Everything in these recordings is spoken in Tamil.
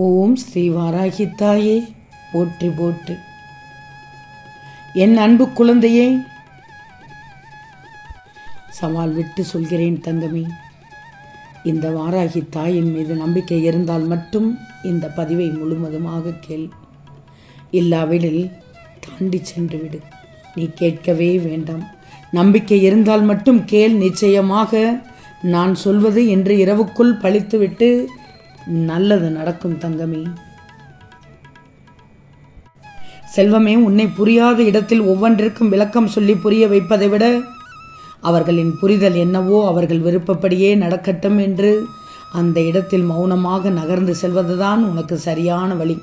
ஓம் ஸ்ரீ வாராகி தாயே போற்றி போட்டு என் அன்பு குழந்தையே சவால் விட்டு சொல்கிறேன் தங்கமே. இந்த வாராகி தாயின் மீது நம்பிக்கை இருந்தால் மட்டும் இந்த பதிவை முழுவதுமாக கேள். இல்லாவிடில் தாண்டி சென்று விடு நீ கேட்கவே வேண்டாம். நம்பிக்கை இருந்தால் மட்டும் கேள். நிச்சயமாக நான் சொல்வது இன்று இரவுக்குள் பழித்துவிட்டு நல்லது நடக்கும் தங்கமே. செல்வமே உன்னை புரியாத இடத்தில் ஒவ்வொன்றிற்கும் விளக்கம் சொல்லி புரிய வைப்பதை விட அவர்களின் புரிதல் என்னவோ அவர்கள் விருப்பப்படியே நடக்கட்டும் என்று அந்த இடத்தில் மௌனமாக நகர்ந்து செல்வதுதான் உனக்கு சரியான வழி.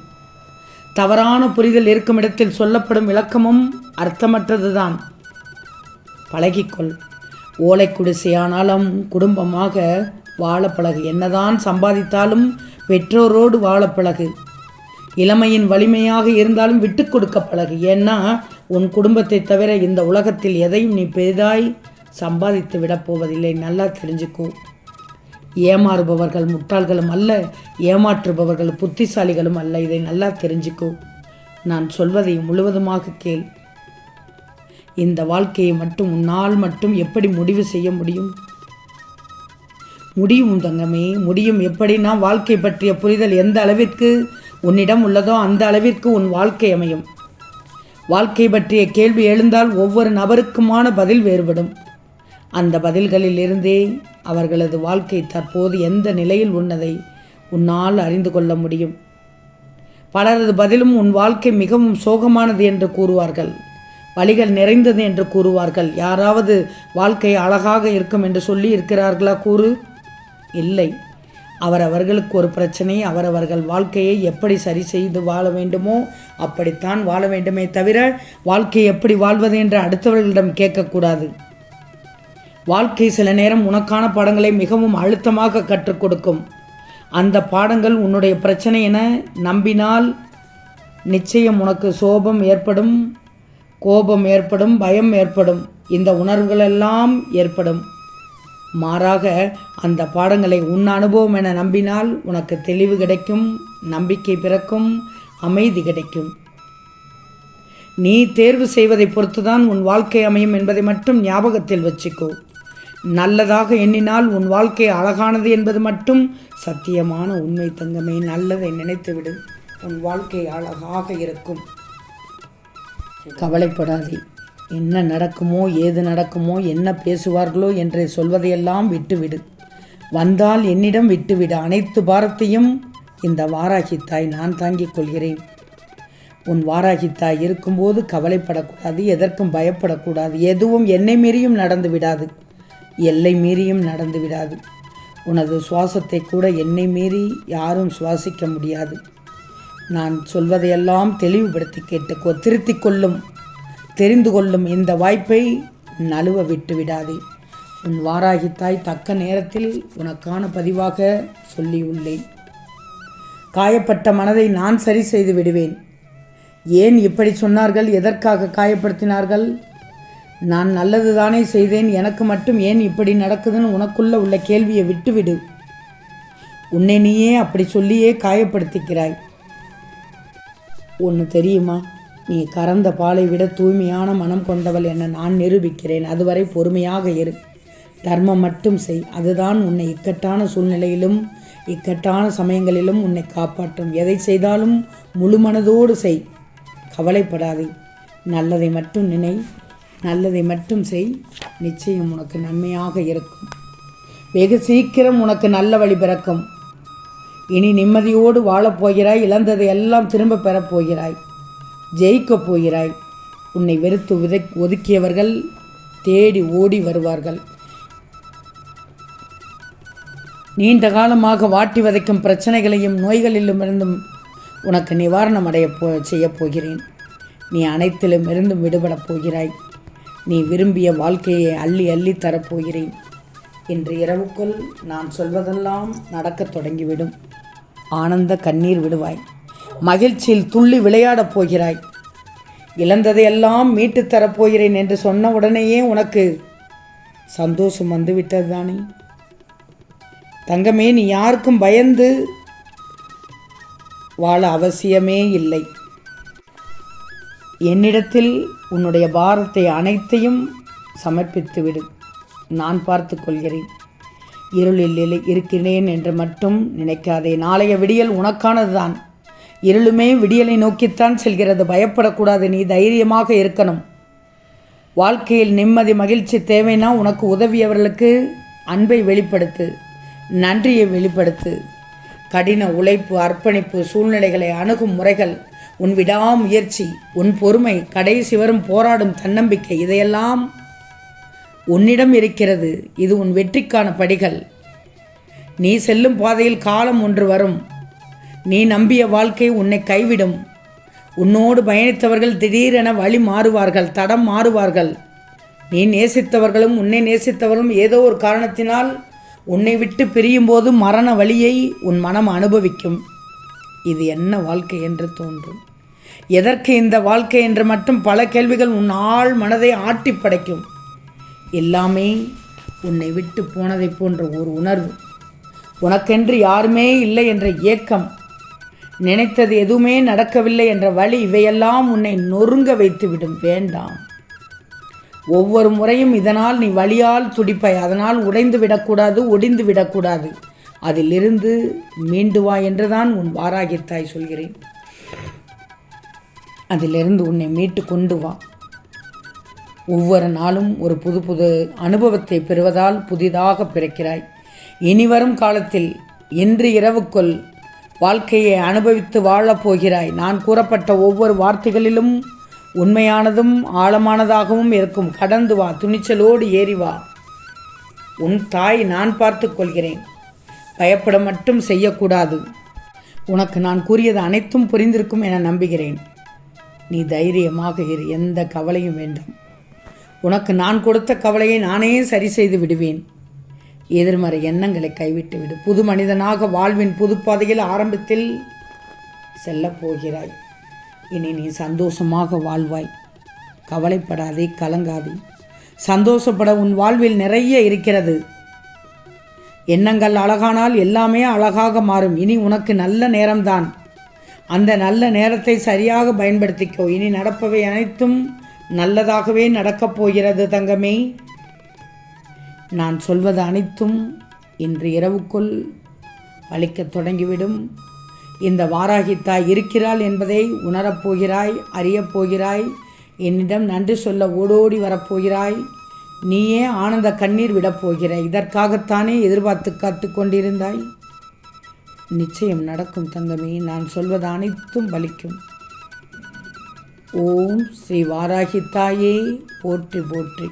தவறான புரிதல் இருக்கும் இடத்தில் சொல்லப்படும் விளக்கமும் அர்த்தமற்றதுதான். பழகிக்கொள். ஓலை குடிசையானாலும் குடும்பமாக வாழப்பழகு. என்னதான் சம்பாதித்தாலும் பெற்றோரோடு வாழப்பழகு. இளமையின் வலிமையாக இருந்தாலும் விட்டு கொடுக்க பழகு. ஏன்னா உன் குடும்பத்தை தவிர இந்த உலகத்தில் எதையும் நீ பெரிதாய் சம்பாதித்து விடப் போவதில்லை. நல்லா தெரிஞ்சுக்கோ. ஏமாறுபவர்கள் முட்டாள்களும் அல்ல ஏமாற்றுபவர்கள் புத்திசாலிகளும் அல்ல. இதை நல்லா தெரிஞ்சுக்கோ. நான் சொல்வதை முழுவதுமாக கேள். இந்த வாழ்க்கையை மட்டும் உன்னால் மட்டும் எப்படி முடிவு செய்ய முடியும்? முடியும் தங்கமே முடியும். எப்படின்னா வாழ்க்கை பற்றிய புரிதல் எந்த அளவிற்கு உன்னிடம் உள்ளதோ அந்த அளவிற்கு உன் வாழ்க்கை அமையும். வாழ்க்கை பற்றிய கேள்வி எழுந்தால் ஒவ்வொரு நபருக்குமான பதில் வேறுபடும். அந்த பதில்களில் இருந்தே அவர்களது வாழ்க்கை தற்போது எந்த நிலையில் உன்னதை உன்னால் அறிந்து கொள்ள முடியும். பலரது பதிலும் உன் வாழ்க்கை மிகவும் சோகமானது என்று கூறுவார்கள். வழிகள் நிறைந்தது என்று கூறுவார்கள். யாராவது வாழ்க்கை அழகாக இருக்கும் என்று சொல்லி இருக்கிறார்களா? கூறு. இல்லை. அவரவர்களுக்கு ஒரு பிரச்சனை அவரவர்கள் வாழ்க்கையை எப்படி சரி செய்து வாழ வேண்டுமோ அப்படித்தான் வாழ வேண்டுமே தவிர வாழ்க்கை எப்படி வாழ்வது என்று அடுத்தவர்களிடம் கேட்கக்கூடாது. வாழ்க்கை சில நேரம் உனக்கான பாடங்களை மிகவும் அழுத்தமாக கற்றுக் கொடுக்கும். அந்த பாடங்கள் உன்னுடைய பிரச்சனை என நம்பினால் நிச்சயம் உனக்கு சோபம் ஏற்படும் கோபம் ஏற்படும் பயம் ஏற்படும். இந்த உணர்வுகளெல்லாம் ஏற்படும். மாறாக அந்த பாடங்களை உன் அனுபவம் என நம்பினால் உனக்கு தெளிவு கிடைக்கும் நம்பிக்கை பிறக்கும் அமைதி கிடைக்கும். நீ தேர்வு செய்வதை பொறுத்துதான் உன் வாழ்க்கை அமையும் என்பதை மட்டும் ஞாபகத்தில் வச்சுக்கோ. நல்லதாக எண்ணினால் உன் வாழ்க்கை அழகானது என்பது மட்டும் சத்தியமான உண்மை தங்கமே நல்லதை நினைத்துவிடு. உன் வாழ்க்கை அழகாக இருக்கும். கவலைப்படாதே. என்ன நடக்குமோ ஏது நடக்குமோ என்ன பேசுவார்களோ என்று சொல்வதையெல்லாம் விட்டுவிடு. வந்தால் என்னிடம் விட்டுவிடு. அனைத்து பாரத்தையும் இந்த வாராகி தாய் நான் தாங்கிக் கொள்கிறேன். உன் வாராகி தாய் இருக்கும்போது கவலைப்படக்கூடாது எதற்கும் பயப்படக்கூடாது. எதுவும் என்னை மீறியும் நடந்து விடாது. எல்லை மீறியும் நடந்து விடாது. உனது சுவாசத்தை கூட என்னை மீறி யாரும் சுவாசிக்க முடியாது. நான் சொல்வதையெல்லாம் தெளிவுபடுத்தி கேட்டுக்கோ திருத்திக் கொள்ளும். தெரிந்து கொள்ளும் இந்த வாய்ப்பை நழுவ விட்டு விடாதே. உன் வாராகி தாய் தக்க நேரத்தில் உனக்கான பதிவாக சொல்லியுள்ளேன். காயப்பட்ட மனதை நான் சரி செய்து விடுவேன். ஏன் இப்படி சொன்னார்கள்? எதற்காக காயப்படுத்தினார்கள்? நான் நல்லது தானே செய்தேன். எனக்கு மட்டும் ஏன் இப்படி நடக்குதுன்னு உனக்குள்ள உள்ள கேள்வியை விட்டுவிடு. உன்னை நீயே அப்படி சொல்லியே காயப்படுத்திக்கிறாய். ஒன்று தெரியுமா? நீ கறந்த பாலை விட தூய்மையான மனம் கொண்டவள் என நான் நிரூபிக்கிறேன். அதுவரை பொறுமையாக இரு. தர்மம் மட்டும் செய். அதுதான் உன்னை இக்கட்டான சூழ்நிலையிலும் இக்கட்டான சமயங்களிலும் உன்னை காப்பாற்றும். எதை செய்தாலும் முழு மனதோடு செய். கவலைப்படாதே. நல்லதை மட்டும் நினை. நல்லதை மட்டும் செய். நிச்சயம் உனக்கு நன்மையாக இருக்கும். வெகு சீக்கிரம் உனக்கு நல்ல வழி பிறக்கும். இனி நிம்மதியோடு வாழப்போகிறாய் இழந்ததை எல்லாம் திரும்ப பெறப்போகிறாய் போகிறாய். ஜெயிக்கப் போகிறாய். உன்னை வெறுத்து விதை ஒதுக்கியவர்கள் தேடி ஓடி வருவார்கள். நீண்ட காலமாக வாட்டி வதைக்கும் பிரச்சனைகளையும் நோய்களிலுமிருந்தும் உனக்கு நிவாரணம் அடைய போ செய்யப் போகிறேன். நீ அனைத்திலும் இருந்தும் விடுபடப் போகிறாய். நீ விரும்பிய வாழ்க்கையை அள்ளி அள்ளி தரப்போகிறேன் இன்று இரவுக்குள் நான் சொல்வதெல்லாம் நடக்கத் தொடங்கிவிடும். ஆனந்த கண்ணீர் விடுவாய். மகிழ்ச்சியில் துள்ளி விளையாடப் போகிறாய். இழந்ததையெல்லாம் மீட்டுத் தரப்போகிறேன் என்று சொன்ன உடனேயே உனக்கு சந்தோஷம் வந்துவிட்டது தானே? தங்கமே நீ யாருக்கும் பயந்து வாழ அவசியமே இல்லை. என்னிடத்தில் உன்னுடைய பாரத்தை அனைத்தையும் சமர்ப்பித்து விடு நான் பார்த்து கொள்கிறேன். இருளில் இருக்கிறேன் என்று மட்டும் நினைக்காதே. நாளைய விடியல் உனக்கானதுதான். இருளுமே விடியலை நோக்கித்தான் செல்கிறது. பயப்படக்கூடாது நீ தைரியமாக இருக்கணும். வாழ்க்கையில் நிம்மதி மகிழ்ச்சி தேவைன்னா உனக்கு உதவியவர்களுக்கு அன்பை வெளிப்படுத்து நன்றியை வெளிப்படுத்து. கடின உழைப்பு அர்ப்பணிப்பு சூழ்நிலைகளை அணுகும் முறைகள் உன் விடாமுயற்சி உன் பொறுமை கடைசி வரும் போராடும் தன்னம்பிக்கை இதையெல்லாம் உன்னிடம் இருக்கிறது. இது உன் வெற்றிக்கான படிகள். நீ செல்லும் பாதையில் காலம் ஒன்று வரும். நீ நம்பிய வாழ்க்கை உன்னை கைவிடும். உன்னோடு பயணித்தவர்கள் திடீரென வழி மாறுவார்கள் தடம் மாறுவார்கள். நீ நேசித்தவர்களும் உன்னை நேசித்தவர்களும் ஏதோ ஒரு காரணத்தினால் உன்னை விட்டு பிரியும் போது மரண வழியை உன் மனம் அனுபவிக்கும். இது என்ன வாழ்க்கை என்று தோன்றும். எதற்கு இந்த வாழ்க்கை என்று மட்டும் பல கேள்விகள் உன் ஆள் மனதை ஆட்டி படைக்கும். எல்லாமே உன்னை விட்டு போனதைப் போன்ற ஒரு உணர்வு. உனக்கென்று யாருமே இல்லை என்ற ஏக்கம். நினைத்தது எதுவுமே நடக்கவில்லை என்ற வழி இவையெல்லாம் உன்னை நொறுங்க வைத்துவிடும். வேண்டாம். ஒவ்வொரு முறையும் இதனால் நீ வழியால் துடிப்பாய். அதனால் உடைந்து விடக்கூடாது ஒடிந்து விடக்கூடாது. அதிலிருந்து மீண்டு வா என்றுதான் உன் வாராகித்தாய் சொல்கிறேன். அதிலிருந்து உன்னை மீட்டு கொண்டு வா. ஒவ்வொரு நாளும் ஒரு புது புது அனுபவத்தை பெறுவதால் புதிதாக பிறக்கிறாய். இனிவரும் காலத்தில் இன்று இரவுக்குள் வாழ்க்கையை அனுபவித்து வாழப் போகிறாய். நான் கூறப்பட்ட ஒவ்வொரு வார்த்தைகளிலும் உண்மையானதும் ஆழமானதாகவும் இருக்கும். கடந்து வா துணிச்சலோடு ஏறி வா. உன் தாய் நான் பார்த்து கொள்கிறேன். பயப்பட மட்டும் செய்யக்கூடாது. உனக்கு நான் கூறியது அனைத்தும் புரிந்திருக்கும் என நம்புகிறேன். நீ தைரியமாக இரு எந்த கவலையும் வேண்டாம். உனக்கு நான் கொடுத்த கவலையை நானே சரி செய்து விடுவேன். எதிர்மறை எண்ணங்களை கைவிட்டுவிடு புது மனிதனாக வாழ்வின் புதுப்பாதையில் ஆரம்பத்தில் செல்லப் போகிறாய். இனி நீ சந்தோஷமாக வாழ்வாய். கவலைப்படாதே கலங்காதே. சந்தோஷப்பட உன் வாழ்வில் நிறைய இருக்கிறது. எண்ணங்கள் அழகானால் எல்லாமே அழகாக மாறும். இனி உனக்கு நல்ல நேரம்தான். அந்த நல்ல நேரத்தை சரியாக பயன்படுத்திக்கோ. இனி நடப்பவை அனைத்தும் நல்லதாகவே நடக்கப் போகிறது தங்கமே. நான் சொல்வது அனைத்தும் இன்று இரவுக்குள் பலிக்கத் தொடங்கிவிடும். இந்த வாராகி தாய் இருக்கிறாள் என்பதை உணரப்போகிறாய் அறியப் போகிறாய். என்னிடம் நன்றி சொல்ல ஓடோடி வரப்போகிறாய் நீயே ஆனந்த கண்ணீர் விடப் போகிறாய். இதற்காகத்தானே எதிர்பார்த்து காத்து கொண்டிருந்தாய். நிச்சயம் நடக்கும் தங்கமே நான் சொல்வது அனைத்தும் பலிக்கும். ஓம் ஸ்ரீ வாராகி தாயே போற்றி போற்றி.